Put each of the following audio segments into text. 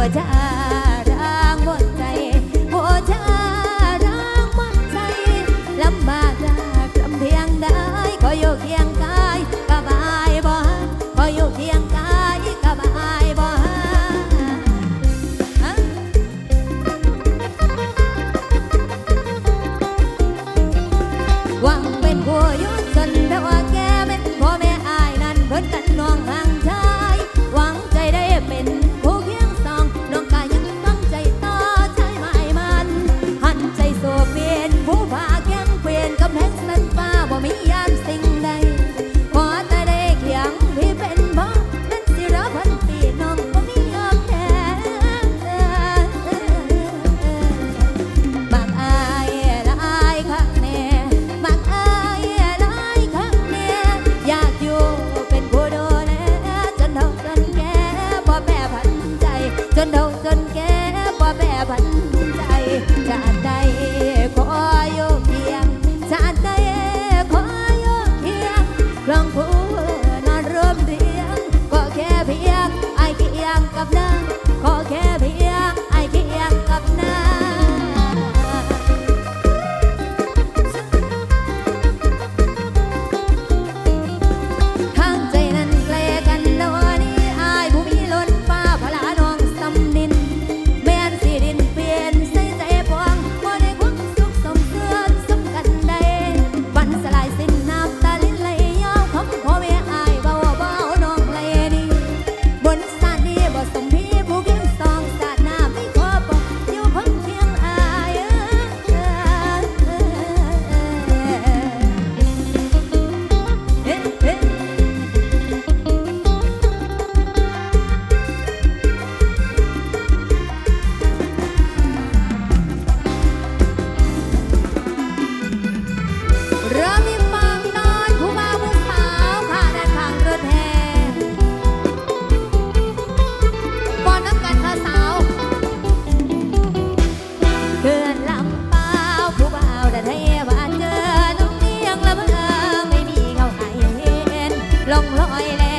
หัว ลงลอยแล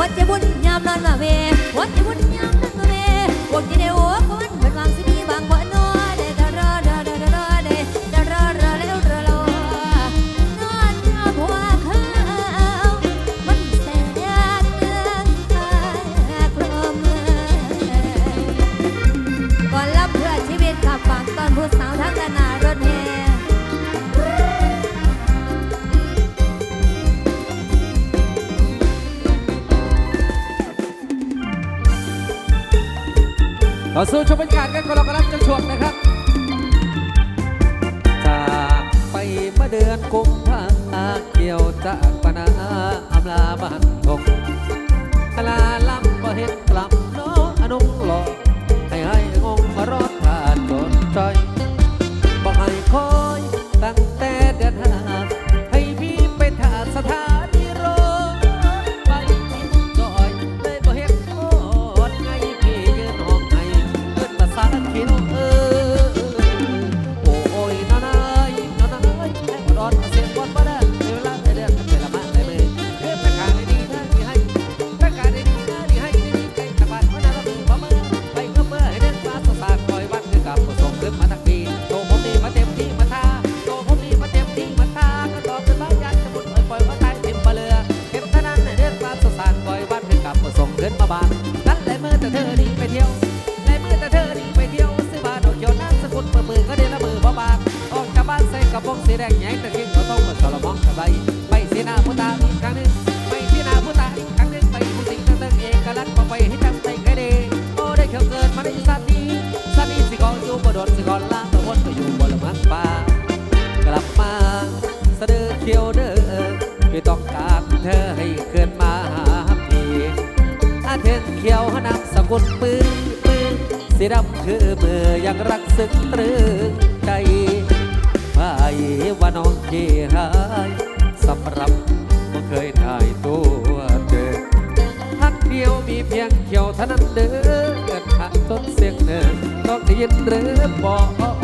วัดจะบุญยามนอนมาเววัดจะบุญยามนอนมาเววัดจะเดว ขอสู้ชมบรรยากาศกันก่อนเรากำลังจะชวนนะครับ จากไปเมื่อเดือนกุมภาเกี่ยวจากปนาอำลาบ้านทง มาในสัตีสัตีสิกองอยู่บ่โดนสิกองล่างตะวันก็อยู่บนละมังป่ากลับมาสะดือเขียวเด้อพี่ต้องการเธอให้เกินมาหาพี่อาเทนเขียวหน้ำสกุลปืนปืนสีดำคือมือยังรักสึกตรึงใจไปว่าน้องที่หายสำหรับบ่เคยถ่ายตัวเธอทักเดียวมีเพียงเขียวเท่านั้นเด้อ งเนินต้องได้ยินหรือบอก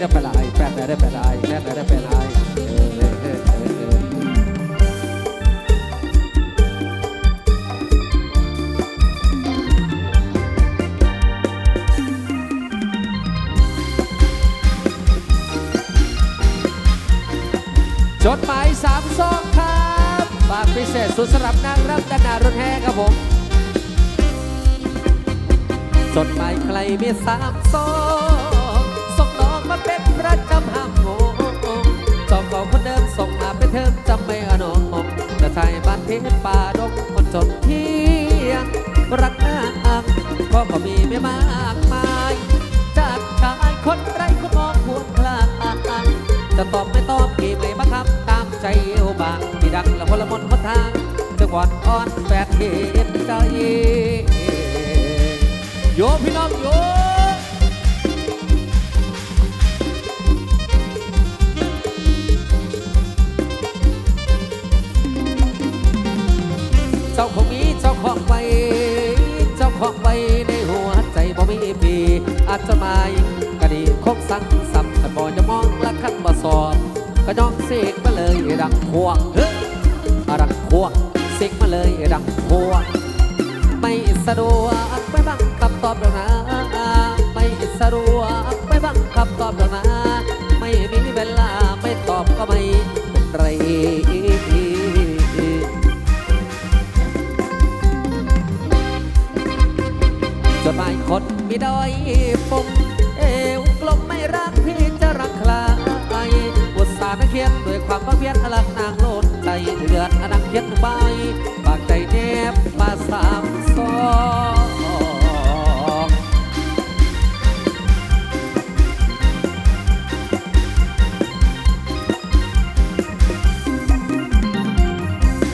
ได้ไปหลายแปดได้ไปหลายแปดได้ไปหลายจดหมายสามซองครับฝากพิเศษสุดสำหรับนางรับดานหนารถแห่ครับผมจดหมายใครมีสามซอง เป็นเทอมจำไม่อนองแต่ไทยบ้านเทพป่าดงคนจนเที่ยงรักนางพ่อก็มีไม่มากมายจากชายคนไรคนมองควรคลางจะตอบไม่ตอบกี่ไม่บังคับตามใจเอวบางที่ดังและพลมนหนทางจะกอดอ่อนแปดเห็นใจโยพี่น้องโย จ้าของมีเจ้าของไว้เจ้าของไว้ในหัวใจบ่มีปีอาจจะหมายก็ดีคงสั่งซ้ำแต่บ่จะมองละคันบ่สอบก็ย่องเสกมาเลยดังพวงเฮ้ยดังพวงเสกมาเลยดังพวงไม่สะดวกไม่บังคับตอบดอกนะไม่สะดวกไม่บังคับตอบดอกนะไม่มีเวลาไม่ตอบก็ไม่ มีดอยปมเอวกลมไม่รักพี่จะรักใครอุตส่าห์นักเขียนด้วยความว่าเพียรลักนางโลดใจเดือดนักเขียนใบปากใจแนบมาสามสอง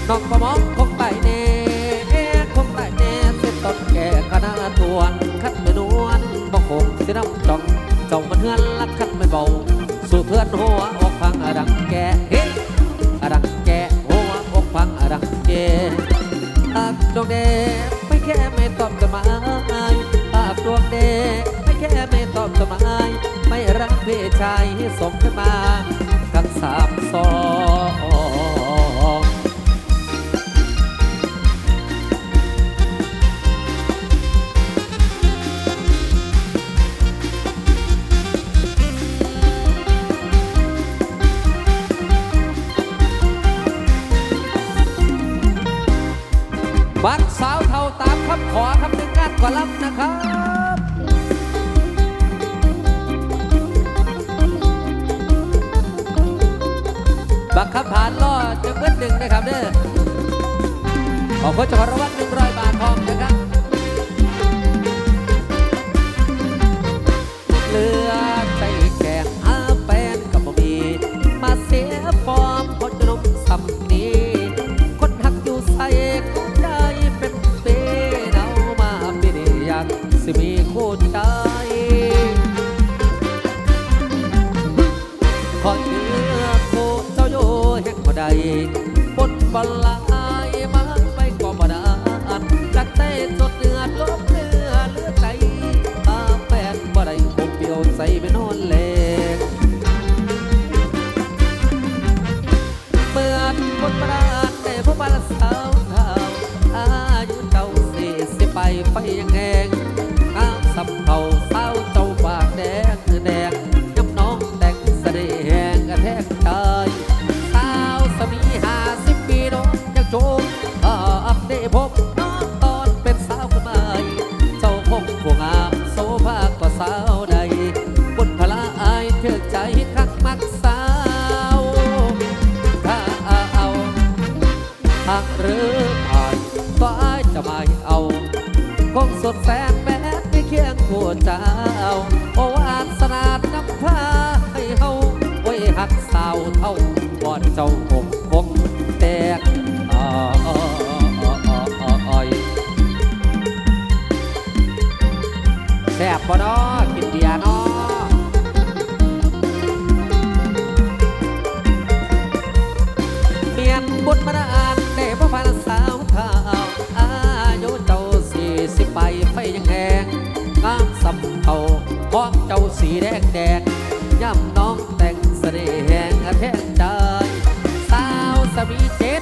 น้องก็มองคงไปแน่ สิน้ำจองเจ้ามันเฮือนลักคัดไม่เบา สู่เพื่อนหัวอกฟังอดังแกเฮ้อดังแกหัวอกฟังอดังแก่อักดวงแดไม่แค่ไม่ตอบจะมาอักดวงแดไม่แค่ไม่ตอบจะมาไม่รักพี่ชายให้สมขึ้นมาทั้งสามสอง ไปยังแอ กสาวเท่าบ่อนเจ้าหกคงแตกออยแซ่บบ่นาะกินเดียนาะเมียนบุญมาอ่านได้บ่ฟันสาวเท่าอายุเจ้าสี่สิบไปไฟยังแหงงามสำเท่า I'll be there.